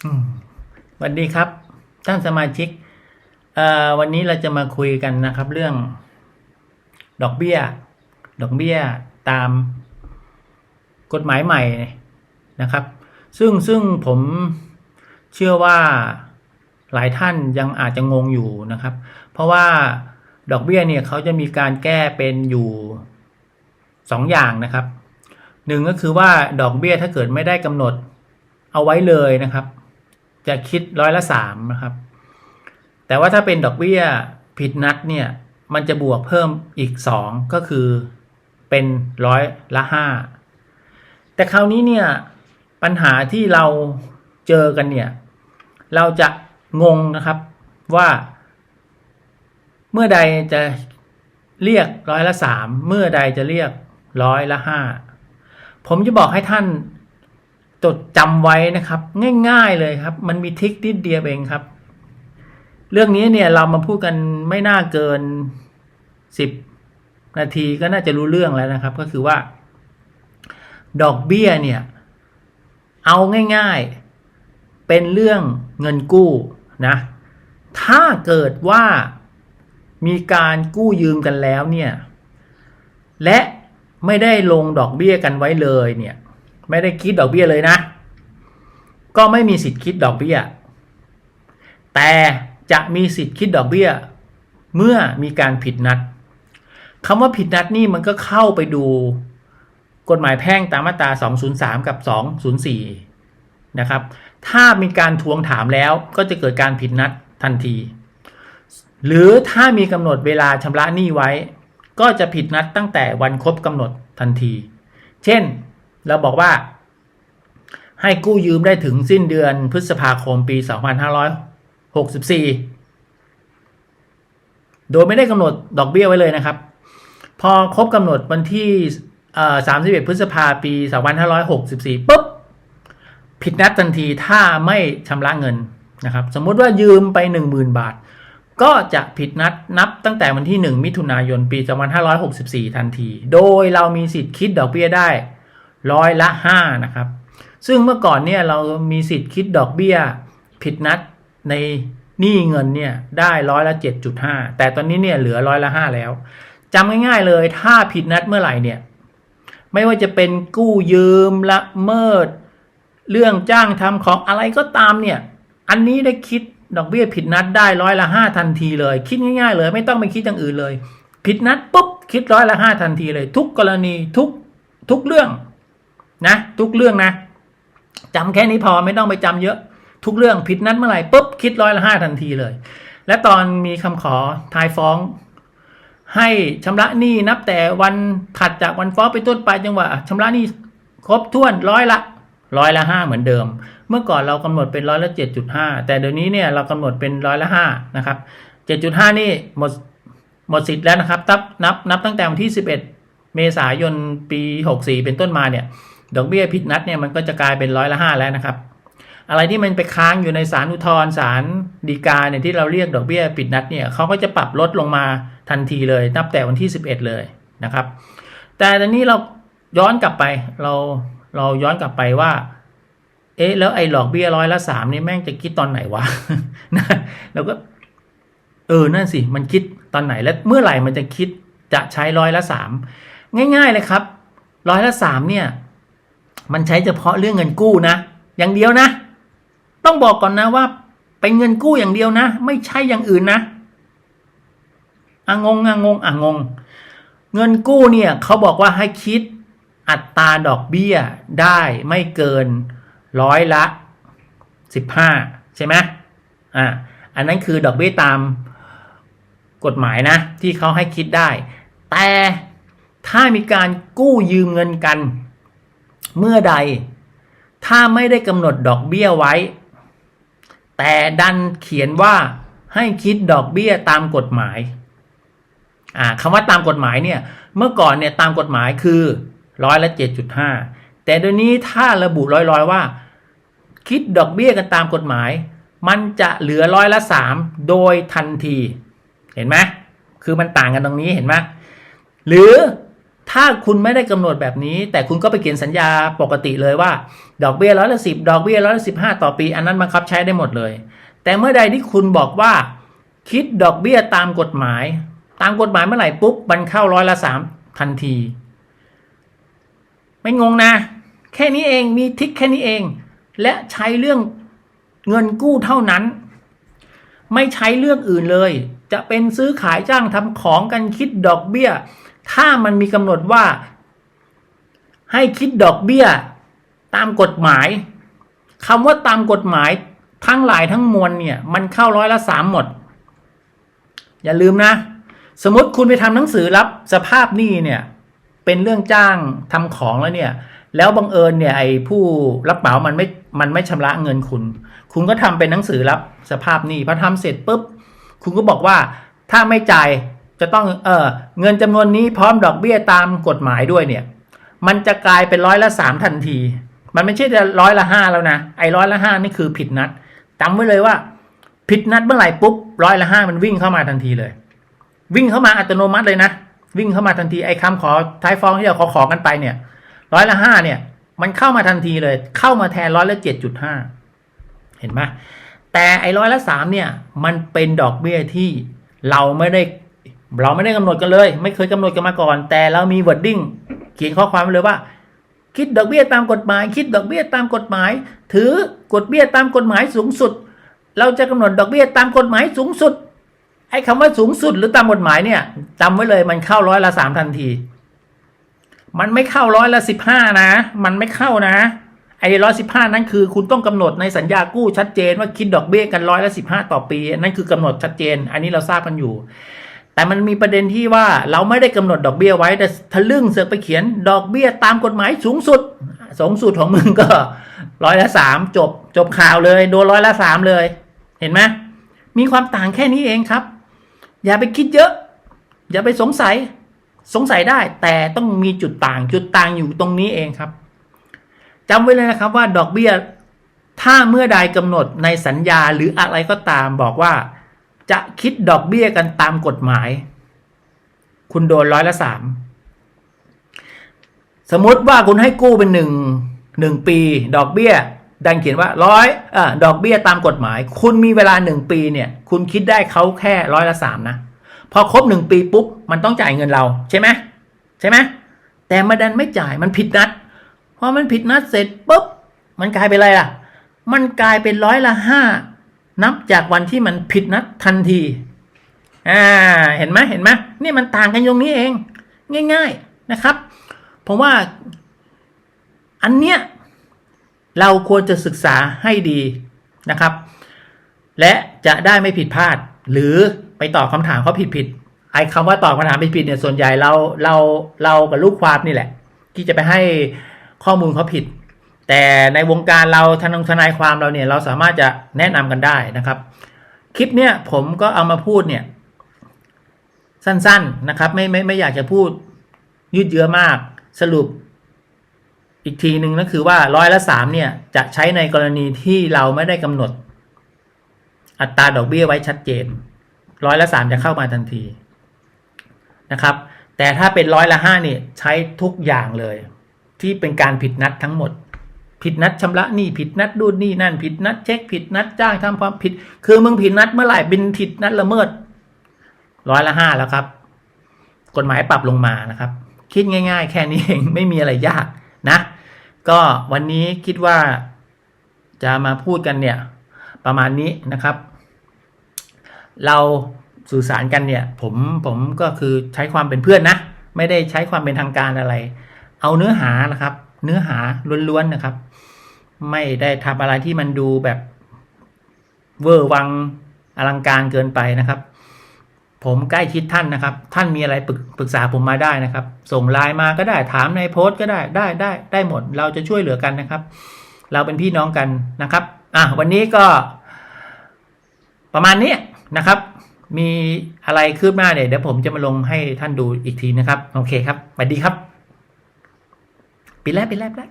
สวัสดีครับ ท่านสมาชิกวันนี้เราจะมาคุยกันนะครับ เรื่อง ดอกเบี้ย ดอกเบี้ยตามกฎหมายใหม่นะครับ ซึ่งซึ่งผมเชื่อว่าหลายท่านยังอาจจะงงอยู่นะครับ เพราะว่าดอกเบี้ยเนี่ยเขาจะมีการแก้เป็นอยู่สองอย่างนะครับหนึ่งก็คือว่าดอกเบี้ยถ้าเกิดไม่ได้กำหนดเอาไว้เลยนะครับ จะคิดร้อยละสามนะครับ แต่ว่าถ้าเป็นดอกเบี้ยผิดนัดเนี่ย มันจะบวกเพิ่มอีกสองก็คือเป็นร้อยละห้าแต่คราวนี้เนี่ยปัญหาที่เราเจอกันเนี่ย เราจะงงนะครับว่า เมื่อใดจะเรียกร้อยละสามเมื่อใดจะเรียกร้อยละห้าผมจะบอกให้ท่าน จดจำไว้นะครับ ง่ายๆเลยครับ มันมีทิคนิดเดียวเองครับ เรื่องนี้เนี่ยเรามาพูดกันไม่น่าเกินสิบนาทีก็น่าจะรู้เรื่องแล้วนะครับ ก็คือว่า ดอกเบี้ยเนี่ย เอาง่ายๆ เป็นเรื่องเงินกู้นะ ถ้าเกิดว่ามีการกู้ยืมกันแล้วเนี่ย และไม่ได้ลงดอกเบี้ยกันไว้เลยเนี่ย ไม่ได้คิดดอกเบี้ยเลยนะ ก็ไม่มีสิทธิ์คิดดอกเบี้ย แต่จะมีสิทธิ์คิดดอกเบี้ย เมื่อมีการผิดนัดคำว่าผิดนัดนี่มันก็เข้าไปดูกฎหมายแพ่งตามมาตรา 203 กับ 204 นะครับ ถ้ามีการทวงถามแล้วก็จะเกิดการผิดนัดทันที หรือถ้ามีกำหนดเวลาชำระหนี้ไว้ ก็จะผิดนัดตั้งแต่วันครบกำหนดทันที เช่น เราบอกว่า ให้กู้ยืมได้ถึงสิ้นเดือนพฤษภาคมปี 2564 โดยไม่ได้กำหนดดอกเบี้ยไว้เลยนะครับ พอครบกำหนดวันที่เอ่อ31 พฤษภาปี 2564ปุ๊บ ผิดนัดทันทีถ้าไม่ชำระเงินนะครับ สมมติว่ายืมไป 10,000 บาท ก็จะผิดนัดนับตั้งแต่วันที่ 1 มิถุนายนปี 2564 ทันที โดยเรามีสิทธิ์คิดดอกเบี้ยได้ ร้อยละ5นะครับ ซึ่งเมื่อก่อนเนี่ยเรามีสิทธิ์คิดดอกเบี้ย ผิดนัดในหนี้เงินเนี่ยได้ร้อยละ 7.5 แต่ตอนนี้เนี่ยเหลือร้อยละ 5 แล้วจำง่ายๆเลยถ้าผิดนัดเมื่อไหร่เนี่ยไม่ว่าจะเป็นกู้ยืมละเมิด เรื่องจ้างทำของอะไรก็ตามเนี่ย อันนี้ได้คิดดอกเบี้ยผิดนัดได้ร้อยละห้าทันทีเลย คิดง่ายๆ เลยไม่ต้องไปคิดอย่างอื่นเลย ผิดนัดปุ๊บคิดร้อยละห้าทันทีเลย ทุกกรณีทุกทุกเรื่อง นะ ทุกเรื่องนะจำแค่นี้พอไม่ต้องไปจำเยอะ ทุกเรื่องผิดนัดเมื่อไหร่ปุ๊บคิดร้อยละห้าทันทีเลย และตอนมีคำขอทายฟ้อง ให้ชำระหนี้นับแต่วันถัดจากวันฟ้องไปต้นไปจังหวะชำระหนี้ครบถ้วนร้อยละร้อยละห้าเหมือนเดิม เมื่อก่อนเรากำหนดเป็นร้อยละเจ็ดจุดห้าแต่เดี๋ยวนี้เนี่ยเรากำหนดเป็นร้อยละห้านะครับเจ็ดจุดห้านี่หมดหมดสิทธิ์แล้วนะครับนับนับนับตั้งแต่วันที่สิบเอ็ดเมษายนปีหกสี่เป็นต้นมาเนี่ย ดอกเบี้ยผิดนัดเนี่ยมันก็จะกลายเป็นร้อยละห้าแล้วนะครับ อะไรที่มันไปค้างอยู่ในศาลอุทธรณ์ศาลฎีกาเนี่ยที่เราเรียกดอกเบี้ยผิดนัดเนี่ยเขาก็จะปรับลดลงมาทันทีเลยนับแต่วันที่ 11 เลยนะครับ แต่ตอนนี้เราย้อนกลับไปเราเราย้อนกลับไปว่า เอ๊ะแล้วไอ้หลอกเบี้ยร้อยละสามนี่แม่งจะคิดตอนไหนวะนะเราก็ เออนั่นสิมันคิดตอนไหนและเมื่อไหร่มันจะคิดจะใช้ร้อยละสามง่าย ๆเลยครับร้อยละสามเนี่ย มันใช้เฉพาะเรื่องเงินกู้นะ อย่างเดียวนะ ต้องบอกก่อนนะว่า เป็นเงินกู้อย่างเดียวนะ ไม่ใช่อย่างอื่นนะอะงงอะงงอะงง เงินกู้เนี่ยเขาบอกว่าให้คิดอัตราดอกเบี้ยได้ไม่เกินร้อยละสิบห้าใช่ไหมอะอันนั้นคือดอกเบี้ยตามกฎหมายนะ ที่เขาให้คิดได้ แต่ถ้ามีการกู้ยืมเงินกัน เมื่อใด ถ้าไม่ได้กำหนดดอกเบี้ยไว้ แต่ดันเขียนว่าให้คิดดอกเบี้ยตามกฎหมายอ่าคำว่าตามกฎหมายเนี่ย เมื่อก่อนเนี่ยตามกฎหมายคือร้อยละเจ็ดจุดห้าแต่เดี๋ยวนี้ถ้าระบุร้อยๆว่า คิดดอกเบี้ยกันตามกฎหมาย มันจะเหลือร้อยละสามโดยทันที เห็นไหมคือมันต่างกันตรงนี้เห็นไหมหรือ ถ้าคุณไม่ได้กำหนดแบบนี้ แต่คุณก็ไปเขียนสัญญาปกติเลยว่า ดอกเบี้ยร้อยละสิบดอกเบี้ยร้อยละสิบห้าต่อปี อันนั้นบังคับใช้ได้หมดเลย แต่เมื่อใดที่คุณบอกว่า คิดดอกเบี้ยตามกฎหมาย ตามกฎหมายเมื่อไหร่ปุ๊บมันเข้าร้อยละสามทันที ไม่งงนะ แค่นี้เองมีทิกแค่นี้เอง และใช้เรื่องเงินกู้เท่านั้น ไม่ใช้เรื่องอื่นเลย จะเป็นซื้อขายจ้างทำของกันคิดดอกเบี้ย ถ้ามันมีกำหนดว่า ให้คิดดอกเบี้ย ตามกฎหมายคำว่าตามกฎหมายทั้งหลายทั้งมวลเนี่ย มันเข้าร้อยละสามหมด อย่าลืมนะ สมมติคุณไปทำหนังสือรับสภาพหนี้เนี่ย เป็นเรื่องจ้างทำของแล้วเนี่ย แล้วบังเอิญเนี่ยไอ้ผู้รับเหมามันไม่มันไม่ชำระเงินคุณ คุณก็ทำเป็นหนังสือรับสภาพหนี้พอทำเสร็จปุ๊บ คุณก็บอกว่าถ้าไม่จ่าย จะต้องเออเงินจำนวนนี้พร้อมดอกเบี้ยตามกฎหมายด้วยเนี่ย มันจะกลายเป็นร้อยละสามทันที มันไม่ใช่จะร้อยละห้าแล้วนะไอ้ร้อยละห้านี่คือผิดนัดจำไว้เลยว่า ผิดนัดเมื่อไหร่ปุ๊บร้อยละห้ามันวิ่งเข้ามาทันทีเลย วิ่งเข้ามาอัตโนมัติเลยนะวิ่งเข้ามาทันทีไอ้คำขอท้ายฟ้องที่เราขอขอกันไปเนี่ยร้อยละห้าเนี่ย มันเข้ามาทันทีเลย เข้ามาแทนร้อยละเจ็ดจุดห้าเห็นไหมแต่ไอ้ร้อยละสามเนี่ย มันเป็นดอกเบี้ยที่เราไม่ได้ เราไม่ได้กำหนดกันเลย ไม่เคยกำหนดกันมาก่อน แต่เรามีวอร์ดดิ้งเขียนข้อความเลยว่า คิดดอกเบี้ยตามกฎหมาย คิดดอกเบี้ยตามกฎหมาย ถือกฎเบี้ยตามกฎหมายสูงสุด เราจะกำหนดดอกเบี้ยตามกฎหมายสูงสุดไอ้คำว่าสูงสุดหรือตามกฎหมายเนี่ยจำไว้เลยมันเข้าร้อยละสามทันที มันไม่เข้าร้อยละสิบห้านะ มันไม่เข้านะไอ้ร้อยสิบห้านั้นคือคุณต้องกำหนดในสัญญากู้ชัดเจนว่าคิดดอกเบี้ยกันร้อยละสิบห้าต่อปี นั่นคือกำหนดชัดเจน อันนี้เราทราบกันอยู่ แต่มันมีประเด็นที่ว่าเราไม่ได้กำหนดดอกเบี้ยไว้ แต่ทะลึ่งเสือกไปเขียนดอกเบี้ยตามกฎหมายสูงสุด สูงสุดของมึงก็ร้อยละสามจบจบข่าวเลย โดนร้อยละสามเลย เห็นไหมมีความต่างแค่นี้เองครับ อย่าไปคิดเยอะ อย่าไปสงสัยสงสัยได้ แต่ต้องมีจุดต่างจุดต่างอยู่ตรงนี้เองครับจำไว้เลยนะครับว่าดอกเบี้ยถ้าเมื่อใดกำหนดในสัญญาหรืออะไรก็ตามบอกว่า จะคิดดอกเบี้ยกันตามกฎหมาย คุณโดนร้อยละสามสมมติว่าคุณให้กู้เป็นหนึ่งหนึ่งปี ดอกเบี้ย ดังเขียนว่าร้อยอ่าดอกเบี้ยตามกฎหมาย คุณมีเวลาหนึ่งปีเนี่ย คุณคิดได้เขาแค่ร้อยละสามนะ พอครบหนึ่งปีปุ๊บ มันต้องจ่ายเงินเราใช่ไหมใช่ไหมแต่มาดันไม่จ่ายมันผิดนัดพอมันผิดนัดเสร็จปุ๊บมันกลายเป็นอะไรล่ะ มันกลายเป็นร้อยละห้า นับจากวันที่มันผิดนัดทันที อ่า เห็นไหมเห็นไหมนี่มันต่างกันตรงนี้เอง ง่าย ๆนะครับ ผมว่าอันเนี้ยเราควรจะศึกษาให้ดีนะครับ และจะได้ไม่ผิดพลาด หรือไปตอบคำถามเขาผิดผิดๆไอ้คำว่าตอบคำถามผิดผิดๆเนี่ยส่วนใหญ่เราเราเรากับลูกความนี่แหละ ที่จะไปให้ข้อมูลเขาผิด แต่ในวงการเราทนงทนายความเราเนี่ยเราสามารถจะแนะนำกันได้นะครับ คลิปเนี่ยผมก็เอามาพูดเนี่ย สั้นๆนะครับ ไม่ไม่ไม่อยากจะพูดยืดเยื้อมากสรุป อีกทีหนึ่งก็คือว่าร้อยละสามเนี่ยจะใช้ในกรณีที่เราไม่ได้กำหนด อัตราดอกเบี้ยไว้ชัดเจนร้อยละสามจะเข้ามาทันทีนะครับ แต่ถ้าเป็นร้อยละห้าเนี่ยใช้ทุกอย่างเลย ที่เป็นการผิดนัดทั้งหมด ผิดนัดชำระหนี้ผิดนัดดูนนี่นั่น ผิดนัดเช็คผิดนัดจ้างทำความผิด คือมึงผิดนัดเมื่อไหร่เป็นผิดนัดละเมิดร้อยละห้าแล้วครับ กฎหมายปรับลงมานะครับ คิดง่าย ๆ แค่นี้เองไม่มีอะไรยากนะ ก็วันนี้คิดว่าจะมาพูดกันเนี่ย ประมาณนี้นะครับ เราสื่อสารกันเนี่ย ผมผมก็คือใช้ความเป็นเพื่อนนะ ไม่ได้ใช้ความเป็นทางการอะไร เอาเนื้อหานะครับ เนื้อหาล้วนๆนะครับ ไม่ได้ทำอะไรที่มันดูแบบเวอร์วังอลังการเกินไปนะครับ ผมใกล้ชิดท่านนะครับ ท่านมีอะไรปรึกปรึกษาผมมาได้นะครับ ส่งไลน์มาก็ได้ถามในโพสต์ก็ได้ได้ได้ได้หมด เราจะช่วยเหลือกันนะครับ เราเป็นพี่น้องกันนะครับอะวันนี้ก็ ประมาณนี้นะครับ มีอะไรคืบหน้าเนี่ยเดี๋ยวผมจะมาลงให้ท่านดูอีกทีนะครับ โอเคครับสวัสดีครับ ปิดแล้วปิดแล้วปิดแล้ว